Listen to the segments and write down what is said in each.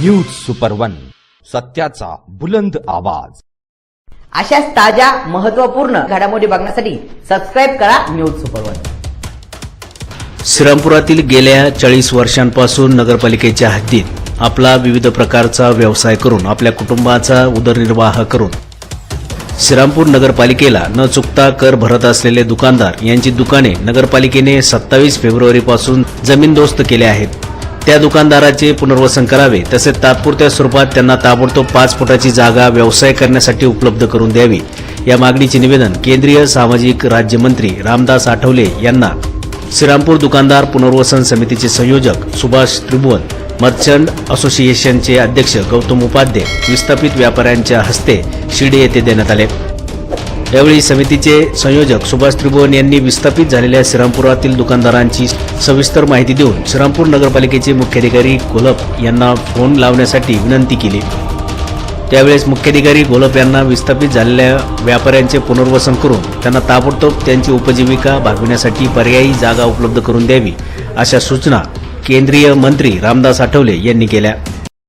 News super one सत्याचा बुलंद आवाज. अशाच ताज्या महत्त्वपूर्ण घडामोडी बघण्यासाठी सबस्क्राईब करा न्यूज सुपर वन श्रीरामपुरातील गेल्या चाळीस वर्षांपासून नगरपालिकेच्या हद्दीत आपला विविध प्रकारचा व्यवसाय करून आपल्या कुटुंबाचा उदरनिर्वाह करून श्रीरामपूर नगरपालिकेला न चुकता कर भरत असलेले दुकानदार यांची दुकाने नगरपालिकेने सत्तावीस फेब्रुवारीपासून जमीनदोस्त केले आहेत. त्या दुकानदाराचे पुनर्वसन करावे तसेच तात्पुरत्या स्वरूपात त्यांना ताबडतोब पाच फुटाची जागा व्यवसाय करण्यासाठी उपलब्ध करून द्यावी. या मागणीचे निवेदन केंद्रीय सामाजिक राज्यमंत्री रामदास आठवले यांना. श्रीरामपूर दुकानदार पुनर्वसन समितीचे संयोजक सुभाष त्रिभुवन मर्चंट असोसिएशनचे अध्यक्ष गौतम उपाध्ये विस्थापित व्यापाऱ्यांच्या हस्ते शिर्डे येथे देण्यात आले. यावेळी समितीचे संयोजक सुभाष त्रिभुवन यांनी विस्थापित झालेल्या श्रीरामपुरातील दुकानदारांची सविस्तर माहिती देऊन श्रीरामपूर नगरपालिकेचे मुख्याधिकारी घोलप यांना फोन लावण्यासाठी विनंती केली. त्यावेळेस मुख्याधिकारी घोलप यांना विस्थापित झालेल्या व्यापाऱ्यांचे पुनर्वसन करून त्यांना ताबडतोब त्यांची उपजीविका भागविण्यासाठी पर्यायी जागा उपलब्ध करून द्यावी अशा सूचना केंद्रीय मंत्री रामदास आठवले यांनी केल्या.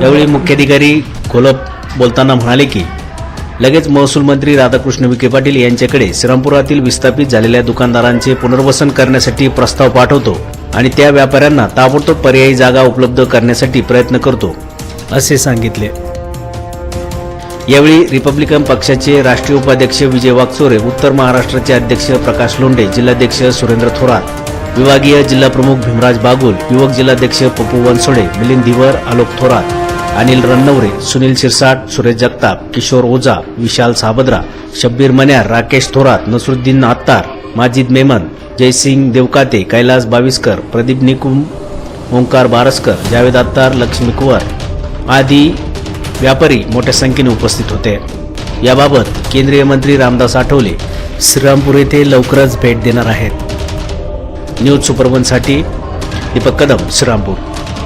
यावेळी मुख्याधिकारी घोलप बोलताना म्हणाले की लगेच महसूल मंत्री राधाकृष्ण विखे पाटील यांच्याकडे श्रीरामपुरातील विस्थापित झालेल्या दुकानदारांचे पुनर्वसन करण्यासाठी प्रस्ताव पाठवतो आणि त्या व्यापाऱ्यांना ताबडतोब पर्यायी जागा उपलब्ध करण्यासाठी प्रयत्न करतो असे सांगितले. यावेळी रिपब्लिकन पक्षाचे राष्ट्रीय उपाध्यक्ष विजय वाकचोरे उत्तर महाराष्ट्राचे अध्यक्ष प्रकाश लोंढे जिल्हाध्यक्ष सुरेंद्र थोरात विभागीय जिल्हा प्रमुख भीमराज बागुल युवक जिल्हाध्यक्ष पप्पू बनसोडे मिलिंद धिवर आलोक थोरात अनिल रणनवरे सुनील शिरसाट सुरेश जगताप किशोर ओझा विशाल साबद्रा शब्बीर मन्यार राकेश थोरात नसरुद्दीन आत्तार माजिद मेमन जयसिंग देवकाते कैलास बाविस्कर प्रदीप निकुम ओंकार बारसकर जावेद अत्तार लक्ष्मी कुवर आदी व्यापारी मोठ्या संख्येने उपस्थित होते. याबाबत केंद्रीय मंत्री रामदास आठवले श्रीरामपूर येथे लवकरच भेट देणार आहेत. न्यूज सुपरवनसाठी दीपक कदम श्रीरामपूर.